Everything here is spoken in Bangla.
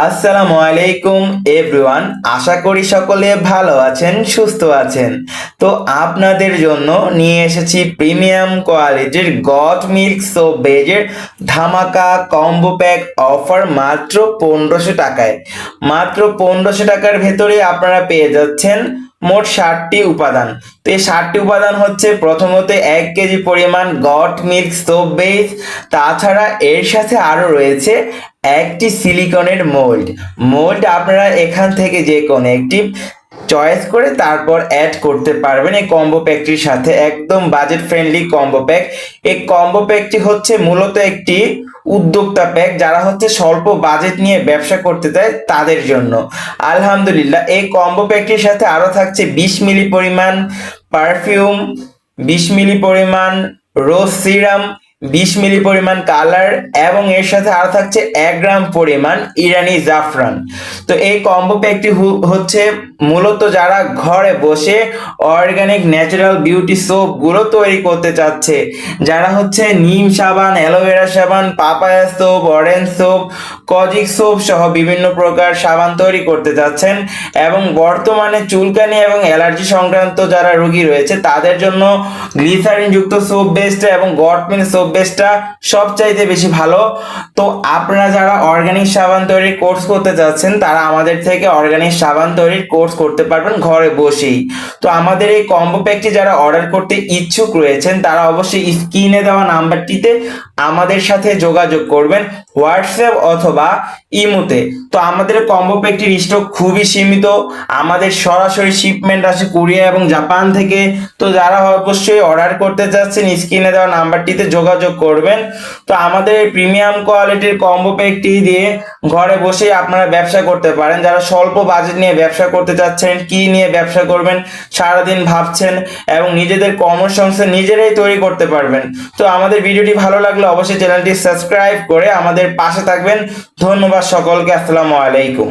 আসসালামু আলাইকুম এভরিওয়ান আশা করি সকলে ভালো আছেন, সুস্থ আছেন। তো আপনাদের জন্য নিয়ে এসেছি প্রিমিয়াম কোয়ালিটির গট মিল্ক সো বেজের ধামাকা কম্বো প্যাক অফার মাত্র পনেরোশো টাকায়। মাত্র পনেরোশো টাকার ভেতরে আপনারা পেয়ে যাচ্ছেন মোট ষাটটি উপাদান। তো এই ষাটটি উপাদান হচ্ছে প্রথমত এক কেজি পরিমাণ গট মিল্ক সোপ বেস, তাছাড়া এর সাথে আরও রয়েছে একটি সিলিকনের মোল্ড। মোল্ড আপনারা এখান থেকে যে কোনো একটি চয়েস করে তারপর অ্যাড করতে পারবেন এই কম্বো প্যাকটির সাথে। একদম বাজেট ফ্রেন্ডলি কম্বো প্যাক এই কম্বো প্যাকটি হচ্ছে মূলত একটি উদ্যোক্তা প্যাক যারা হচ্ছে স্বল্প বাজেট নিয়ে ব্যবসা করতে চায় তাদের জন্য। আলহামদুলিল্লাহ, এই কম্বো প্যাকটির সাথে আরও থাকছে বিশ মিলি পরিমাণ পারফিউম বিশ মিলি পরিমাণ রোজ সিরাম বিশ মিলি পরিমাণ কালার এবং এর সাথে আরও থাকছে এক গ্রাম পরিমাণ ইরানি জাফরান। তো এই কম্বো প্যাকটি হচ্ছে মূলত যারা ঘরে বসে অর্গানিক ন্যাচারাল বিউটি সোপগুলো তৈরি করতে চাচ্ছে, যারা হচ্ছে নিম সাবান, অ্যালোভেরা সাবান, papaya soap orange soap kojic soap সহ বিভিন্ন প্রকার সাবান তৈরি করতে চাচ্ছেন এবং বর্তমানে চুলকানি এবং অ্যালার্জি সংক্রান্ত যারা রোগী রয়েছে, তাদের জন্য গ্লিসারিন যুক্ত সোপ বেস্ট এবং গটমিল সোপ বেসটা সবচাইতে বেশি ভালো। তো আপনারা যারা অর্গানিক সাবান তৈরির কোর্স করতে চাচ্ছেন তারা আমাদের থেকে অর্গানিক সাবান তৈরির কোর্স করতে পারবেন ঘরে বসেই। তো আমাদের এই কম্বো প্যাকটি যারা অর্ডার করতে ইচ্ছুক রয়েছেন, তারা অবশ্যই স্ক্রিনে দেওয়া নাম্বারটিতে আমাদের সাথে যোগাযোগ করবেন, হোয়াটসঅ্যাপ অথবা ইমোতে। তো আমাদের কম্বো প্যাকটির স্টক খুবই সীমিত। আমাদের সরাসরি শিপমেন্ট আসে কোরিয়া এবং জাপান থেকে। তো যারা অবশ্যই অর্ডার করতে চাচ্ছেন স্ক্রিনে দেওয়া নাম্বারটিতে যোগাযোগ করবেন। তো আমাদের এই প্রিমিয়াম কোয়ালিটির কম্বো প্যাকটি দিয়ে ঘরে বসেই আপনারা ব্যবসা করতে পারেন। যারা স্বল্প বাজেট নিয়ে ব্যবসা করতে চাচ্ছেন, কি নিয়ে ব্যবসা করবেন সারাদিন ভাবছেন এবং নিজেদের কর্মসংস্থান নিজেরাই তৈরি করতে পারবেন। তো আমাদের ভিডিওটি ভালো লাগলে অবশ্যই চ্যানেলটি সাবস্ক্রাইব করে আমাদের পাশে থাকবেন। ধন্যবাদ সকলকে, আসসালামু আলাইকুম।